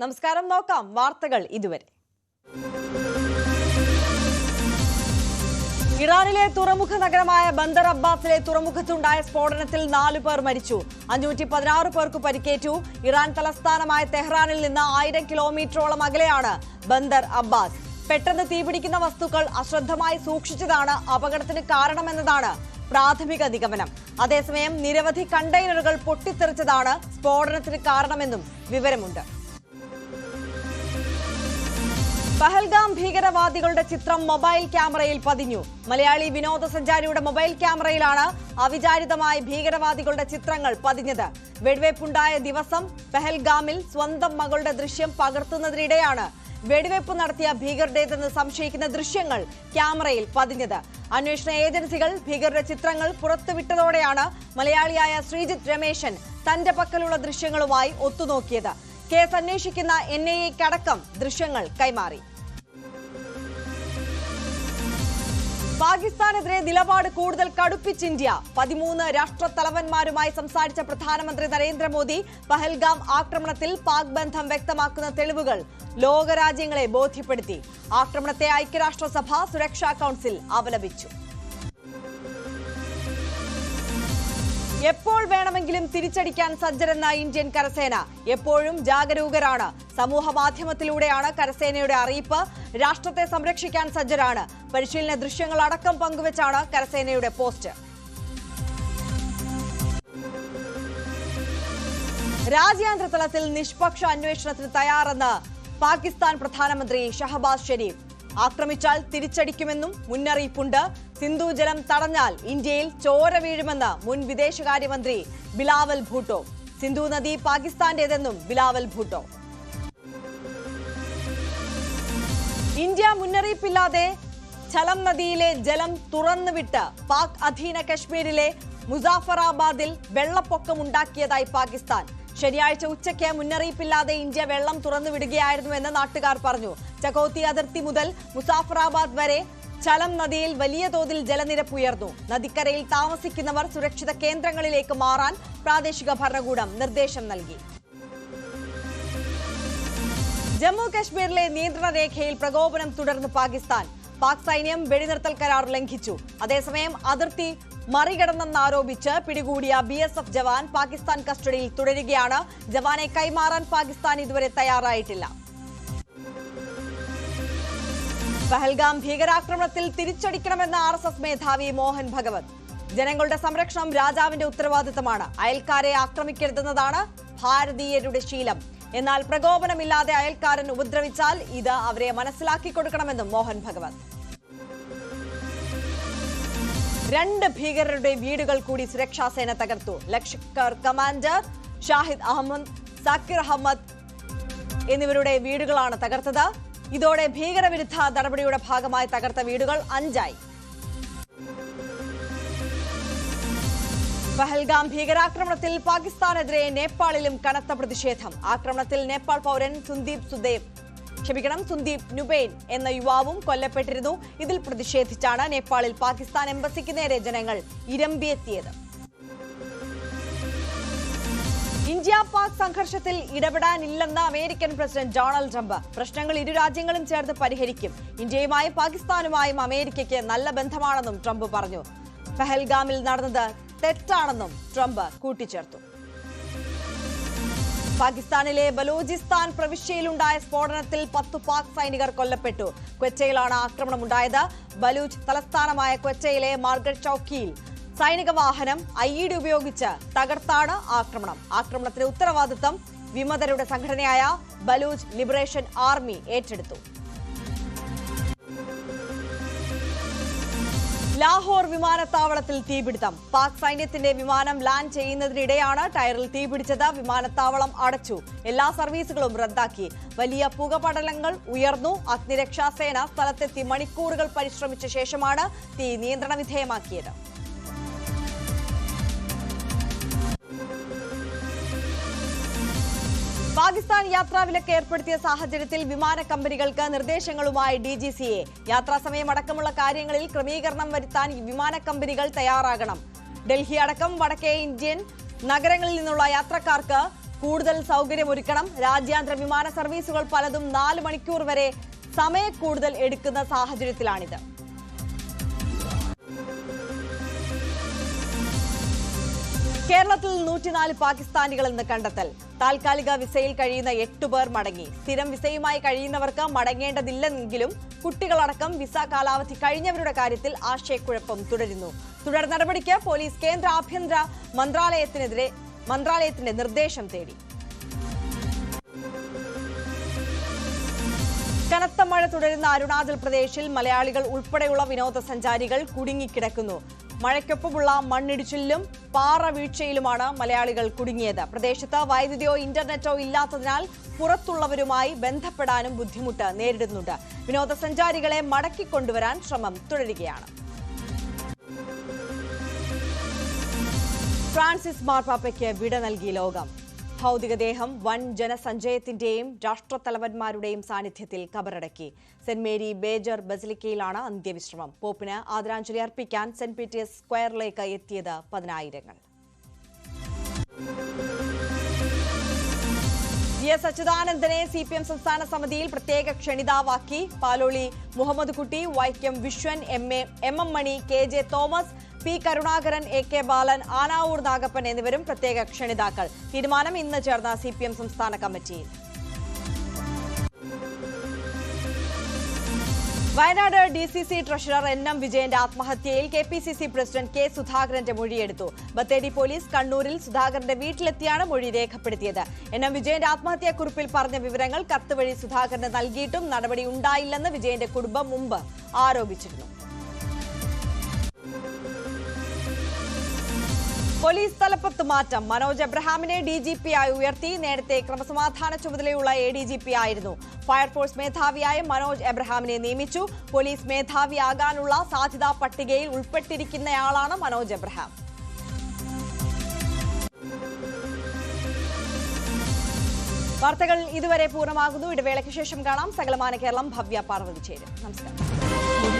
നമസ്കാരം നോക്കാം. വാർത്തകൾ ഇതുവരെ. ഇറാനിലെ തുറമുഖ നഗരമായ ബന്ദർ അബ്ബാസിലെ തുറമുഖത്തുണ്ടായ സ്ഫോടനത്തിൽ നാലു പേർ മരിച്ചു. അഞ്ഞൂറ്റി പതിനാറ് പേർക്ക് പരിക്കേറ്റു. ഇറാൻ തലസ്ഥാനമായ തെഹ്റാനിൽ നിന്ന് ആയിരം കിലോമീറ്ററോളം അകലെയാണ് ബന്ദർ അബ്ബാസ്. പെട്ടെന്ന് തീപിടിക്കുന്ന വസ്തുക്കൾ അശ്രദ്ധമായി സൂക്ഷിച്ചതാണ് അപകടത്തിന് കാരണമെന്നതാണ് പ്രാഥമിക നിഗമനം. അതേസമയം നിരവധി കണ്ടെയ്നറുകൾ പൊട്ടിത്തെറിച്ചതാണ് സ്ഫോടനത്തിന് കാരണമെന്നും വിവരമുണ്ട്. പഹൽഗാം ഭീകരവാദികളുടെ ചിത്രം മൊബൈൽ ക്യാമറയിൽ പതിഞ്ഞു. മലയാളി വിനോദസഞ്ചാരിയുടെ മൊബൈൽ ക്യാമറയിലാണ് അവിചാരിതമായി ഭീകരവാദികളുടെ ചിത്രങ്ങൾ പതിഞ്ഞത്. വെടിവയ്പുണ്ടായ ദിവസം പെഹൽഗാമിൽ സ്വന്തം മകളുടെ ദൃശ്യം പകർത്തുന്നതിനിടെയാണ് വെടിവയ്പ് നടത്തിയ ഭീകരരുടേതെന്ന് സംശയിക്കുന്ന ദൃശ്യങ്ങൾ ക്യാമറയിൽ പതിഞ്ഞത്. അന്വേഷണ ഏജൻസികൾ ഭീകരരുടെ ചിത്രങ്ങൾ പുറത്തുവിട്ടതോടെയാണ് മലയാളിയായ ശ്രീജിത്ത് രമേശൻ തന്റെ പക്കലുള്ള ദൃശ്യങ്ങളുമായി ഒത്തുനോക്കിയത്. കേസ് അന്വേഷിക്കുന്ന എൻ ഐ എക്കടക്കം ദൃശ്യങ്ങൾ കൈമാറി. പാകിസ്ഥാനെതിരെ നിലപാട് കൂടുതൽ കടുപ്പിച്ച് ഇന്ത്യ. പതിമൂന്ന് രാഷ്ട്രത്തലവന്മാരുമായി സംസാരിച്ച പ്രധാനമന്ത്രി നരേന്ദ്രമോദി പഹൽഗാം ആക്രമണത്തിൽ പാക് ബന്ധം വ്യക്തമാക്കുന്ന തെളിവുകൾ ലോകരാജ്യങ്ങളെ ബോധ്യപ്പെടുത്തി. ആക്രമണത്തെ ഐക്യരാഷ്ട്രസഭ സുരക്ഷാ കൌൺസിൽ അപലപിച്ചു എപ്പോൾ വേണമെങ്കിലും തിരിച്ചടിക്കാൻ സജ്ജരെന്ന ഇന്ത്യൻ കരസേന എപ്പോഴും ജാഗരൂകരാണ്. സമൂഹ മാധ്യമത്തിലൂടെയാണ് കരസേനയുടെ അറിയിപ്പ്. രാഷ്ട്രത്തെ സംരക്ഷിക്കാൻ സജ്ജരാണ്. പരിശീലന ദൃശ്യങ്ങൾ അടക്കം പങ്കുവച്ചാണ് കരസേനയുടെ പോസ്റ്റ്. രാജ്യാന്തര തലത്തിൽ നിഷ്പക്ഷ അന്വേഷണത്തിന് തയ്യാറെന്ന് പാകിസ്ഥാൻ പ്രധാനമന്ത്രി ഷഹബാസ് ഷെരീഫ്. ആക്രമിച്ചാൽ തിരിച്ചടിക്കുമെന്നും മുന്നറിയിപ്പുണ്ട്. സിന്ധു ജലം തടഞ്ഞാൽ ഇന്ത്യയിൽ ചോര വീഴുമെന്ന് മുൻ വിദേശകാര്യമന്ത്രി ബിലാവൽ ഭൂട്ടോ. സിന്ധു നദി പാകിസ്ഥാന്റേതെന്നും ബിലാവൽ ഭൂട്ടോ. ഇന്ത്യ മുന്നറിയിപ്പില്ലാതെ ചലം നദിയിലെ ജലം തുറന്നുവിട്ട് പാക് അധീന കശ്മീരിലെ മുസാഫറാബാദിൽ വെള്ളപ്പൊക്കമുണ്ടാക്കിയതായി പാകിസ്ഥാൻ. ശനിയാഴ്ച ഉച്ചയ്ക്ക് മുന്നറിയിപ്പില്ലാതെ ഇന്ത്യ വെള്ളം തുറന്നുവിടുകയായിരുന്നുവെന്ന് നാട്ടുകാർ പറഞ്ഞു. ചകോത്തി അതിർത്തി മുതൽ മുസാഫറാബാദ് വരെ ചലം നദിയിൽ വലിയ തോതിൽ ജലനിരപ്പ് ഉയർന്നു. നദിക്കരയിൽ താമസിക്കുന്നവർ സുരക്ഷിത കേന്ദ്രങ്ങളിലേക്ക് മാറാൻ പ്രാദേശിക ഭരണകൂടം നിർദ്ദേശം നൽകി. ജമ്മു കശ്മീരിലെ നിയന്ത്രണ രേഖയിൽ പ്രകോപനം തുടർന്ന് പാകിസ്ഥാൻ. പാക് സൈന്യം വെടിനിർത്തൽ കരാർ ലംഘിച്ചു. അതേസമയം അതിർത്തി മറികടന്നെന്നാരോപിച്ച് പിടികൂടിയ B S F jawan Pakistan കസ്റ്റഡിയിൽ തുടരുകയാണ്. ജവാനെ കൈമാറാൻ പാകിസ്ഥാൻ ഇതുവരെ തയ്യാറായിട്ടില്ല. പഹൽഗാം ഭീകരാക്രമണത്തിൽ തിരിച്ചടിക്കണമെന്ന ആർ എസ് എസ് മേധാവി മോഹൻ ഭഗവത്. ജനങ്ങളുടെ സംരക്ഷണം രാജാവിന്റെ ഉത്തരവാദിത്തമാണ്. അയൽക്കാരെ ആക്രമിക്കരുതെന്നതാണ് ഭാരതീയരുടെ ശീലം. എന്നാൽ പ്രകോപനമില്ലാതെ അയൽക്കാരൻ ഉപദ്രവിച്ചാൽ ഇത് അവരെ മനസ്സിലാക്കി കൊടുക്കണമെന്നും മോഹൻ ഭഗവത്. രണ്ട് ഭീകരരുടെ വീടുകൾ കൂടി സുരക്ഷാസേന തകർത്തു. ലഷ്കർ കമാൻഡർ ഷാഹിദ് അഹമ്മദ് സാക്കിർ അഹമ്മദ് എന്നിവരുടെ വീടുകളാണ് തകർത്തത്. ഇതോടെ ഭീകരവിരുദ്ധ നടപടിയുടെ ഭാഗമായി തകർത്ത വീടുകൾ അഞ്ചായി. പഹൽഗാം ഭീകരാക്രമണത്തിൽ പാകിസ്ഥാനെതിരെ നേപ്പാളിലും കനത്ത പ്രതിഷേധം. ആക്രമണത്തിൽ നേപ്പാൾ പൗരൻ സുന്ദീപ് സുദേവ് ക്ഷമിക്കണം സുന്ദീപ് നുബൈൻ എന്ന യുവാവും കൊല്ലപ്പെട്ടിരുന്നു. ഇതിൽ പ്രതിഷേധിച്ചാണ് നേപ്പാളിൽ പാകിസ്ഥാൻ എംബസിക്ക് നേരെ ജനങ്ങൾ ഇരമ്പിയെത്തിയത്. ഇന്ത്യ പാക് സംഘർഷത്തിൽ ഇടപെടാനില്ലെന്ന് അമേരിക്കൻ പ്രസിഡന്റ് ഡൊണാൾഡ് ട്രംപ്. പ്രശ്നങ്ങൾ ഇരു രാജ്യങ്ങളും ചേർത്ത് പരിഹരിക്കും. ഇന്ത്യയുമായും പാകിസ്ഥാനുമായും അമേരിക്കയ്ക്ക് നല്ല ബന്ധമാണെന്നും ട്രംപ് പറഞ്ഞു. പെഹൽഗാമിൽ നടന്നത് തെറ്റാണെന്നും ട്രംപ് കൂട്ടിച്ചേർത്തു. പാകിസ്ഥാനിലെ ബലൂചിസ്ഥാൻ പ്രവിശ്യയിലുണ്ടായ സ്ഫോടനത്തിൽ പത്ത് പാക് സൈനികർ കൊല്ലപ്പെട്ടു. ക്വറ്റയിലാണ് ആക്രമണമുണ്ടായത്. ബലൂച്ച് തലസ്ഥാനമായ ക്വറ്റയിലെ മാർഗറ്റ് ചൌക്കിയിൽ. സൈനിക വാഹനം ഐ ഇ ഉപയോഗിച്ച് തകർത്താണ് ആക്രമണം. ആക്രമണത്തിന് ഉത്തരവാദിത്തം വിമതരുടെ സംഘടനയായ ബലൂച്ച് ലിബറേഷൻ ആർമി ഏറ്റെടുത്തു. ലാഹോർ വിമാനത്താവളത്തിൽ തീപിടുത്തം. പാക് സൈന്യത്തിന്റെ വിമാനം ലാൻഡ് ചെയ്യുന്നതിനിടെയാണ് ടയറിൽ തീപിടിച്ചത്. വിമാനത്താവളം അടച്ചു. എല്ലാ സർവീസുകളും റദ്ദാക്കി. വലിയ പുകപടലങ്ങൾ ഉയർന്നു. അഗ്നിരക്ഷാസേന സ്ഥലത്തെത്തി മണിക്കൂറുകൾ പരിശ്രമിച്ച ശേഷമാണ് തീ നിയന്ത്രണ വിധേയമാക്കിയത്. പാകിസ്ഥാൻ യാത്രാവിലക്ക് ഏർപ്പെടുത്തിയ സാഹചര്യത്തിൽ വിമാന കമ്പനികൾക്ക് നിർദ്ദേശങ്ങളുമായി ഡി ജി സി എ. യാത്രാസമയം അടക്കമുള്ള കാര്യങ്ങളിൽ ക്രമീകരണം വരുത്താൻ വിമാന കമ്പനികൾ തയ്യാറാകണം. ഡൽഹി അടക്കം വടക്കേ ഇന്ത്യൻ നഗരങ്ങളിൽ നിന്നുള്ള യാത്രക്കാർക്ക് കൂടുതൽ സൗകര്യമൊരുക്കണം. രാജ്യാന്തര വിമാന സർവീസുകൾ പലതും നാല് മണിക്കൂർ വരെ സമയക്കൂടുതൽ എടുക്കുന്ന സാഹചര്യത്തിലാണിത്. കേരളത്തിൽ നൂറ്റിനാല് പാകിസ്ഥാനികൾ എന്ന് കണ്ടെത്തൽ. താൽക്കാലിക വിസയിൽ കഴിയുന്ന എട്ടു പേർ മടങ്ങി. സ്ഥിരം വിസയുമായി കഴിയുന്നവർക്ക് മടങ്ങേണ്ടതില്ലെങ്കിലും കുട്ടികളടക്കം വിസ കാലാവധി കഴിഞ്ഞവരുടെ കാര്യത്തിൽ ആശയക്കുഴപ്പം തുടരുന്നു. തുടർ നടപടിക്ക് പോലീസ് കേന്ദ്ര ആഭ്യന്തര മന്ത്രാലയത്തിനെതിരെ മന്ത്രാലയത്തിന്റെ നിർദ്ദേശം തേടി. കനത്ത മഴ തുടരുന്ന അരുണാചൽ പ്രദേശിൽ മലയാളികൾ ഉൾപ്പെടെയുള്ള വിനോദസഞ്ചാരികൾ കുടുങ്ങിക്കിടക്കുന്നു. മഴയ്ക്കൊപ്പമുള്ള മണ്ണിടിച്ചിലും പാറ വീഴ്ചയിലുമാണ് മലയാളികൾ കുടുങ്ങിയത്. പ്രദേശത്ത് വൈദ്യുതിയോ ഇന്റർനെറ്റോ ഇല്ലാത്തതിനാൽ പുറത്തുള്ളവരുമായി ബന്ധപ്പെടാനും ബുദ്ധിമുട്ട് നേരിടുന്നുണ്ട്. വിനോദസഞ്ചാരികളെ മടക്കിക്കൊണ്ടുവരാൻ ശ്രമം തുടരുകയാണ്. ഫ്രാൻസിസ് മാർപ്പാപ്പയ്ക്ക് വിട നൽകി ലോകം. ഭൗതികദേഹം വൻ ജനസഞ്ചയത്തിന്റെയും രാഷ്ട്രത്തലവന്മാരുടെയും സാന്നിധ്യത്തിൽ കബറടക്കി. സെന്റ് മേരി ബേജർ ബസിലിക്കയിലാണ് അന്ത്യവിശ്രമം. പോപ്പിന് ആദരാഞ്ജലി അർപ്പിക്കാൻ സെന്റ് പീറ്റേഴ്സ് സ്ക്വയറിലേക്ക് എത്തിയത് പതിനായിരങ്ങൾ. വി എസ് അച്യുതാനന്ദനെ സി പി എം സംസ്ഥാന സമിതിയിൽ പ്രത്യേക ക്ഷണിതാവാക്കി. Paloli Muhammad Kutty Vaikom Viswan M A Mani K J Thomas P Karunakaran A K Balan Anavoor Nagappan എന്നിവരും പ്രത്യേക ക്ഷണിതാക്കൾ. തീരുമാനം ഇന്ന് ചേർന്ന സി സംസ്ഥാന കമ്മിറ്റിയിൽ. Wayanad D C C treasurer N M വിജയന്റെ ആത്മഹത്യയിൽ K P C C president K സുധാകരന്റെ മൊഴിയെടുത്തു. ബത്തേരി പോലീസ് കണ്ണൂരിൽ സുധാകരന്റെ വീട്ടിലെത്തിയാണ് മൊഴി രേഖപ്പെടുത്തിയത്. എൻ എം വിജയന്റെ ആത്മഹത്യാക്കുറിപ്പിൽ പറഞ്ഞ വിവരങ്ങൾ കത്ത് വഴി സുധാകരന് നൽകിയിട്ടും നടപടി ഉണ്ടായില്ലെന്ന് വിജയന്റെ കുടുംബം മുമ്പ് ആരോപിച്ചിരുന്നു. പോലീസ് തലപ്പത്ത് മാറ്റം. മനോജ് എബ്രഹാമിനെ ഡി ജി പി ആയി ഉയർത്തി. നേരത്തെ ക്രമസമാധാന ചുമതലയുള്ള എ ഡി ജി പി ആയിരുന്നു. ഫയർഫോഴ്സ് മേധാവിയായ മനോജ് എബ്രഹാമിനെ നിയമിച്ചു. പോലീസ് മേധാവിയാകാനുള്ള സാധ്യതാ പട്ടികയിൽ ഉൾപ്പെട്ടിരിക്കുന്നയാളാണ് മനോജ് എബ്രഹാം. വാർത്തകൾ ഇതുവരെ പൂർണമാകുന്നു. ഇടവേളയ്ക്ക് ശേഷം കാണാം. സകലമാന കേരളം ഭവ്യ പാർവതി ചേരും നമസ്കാരം.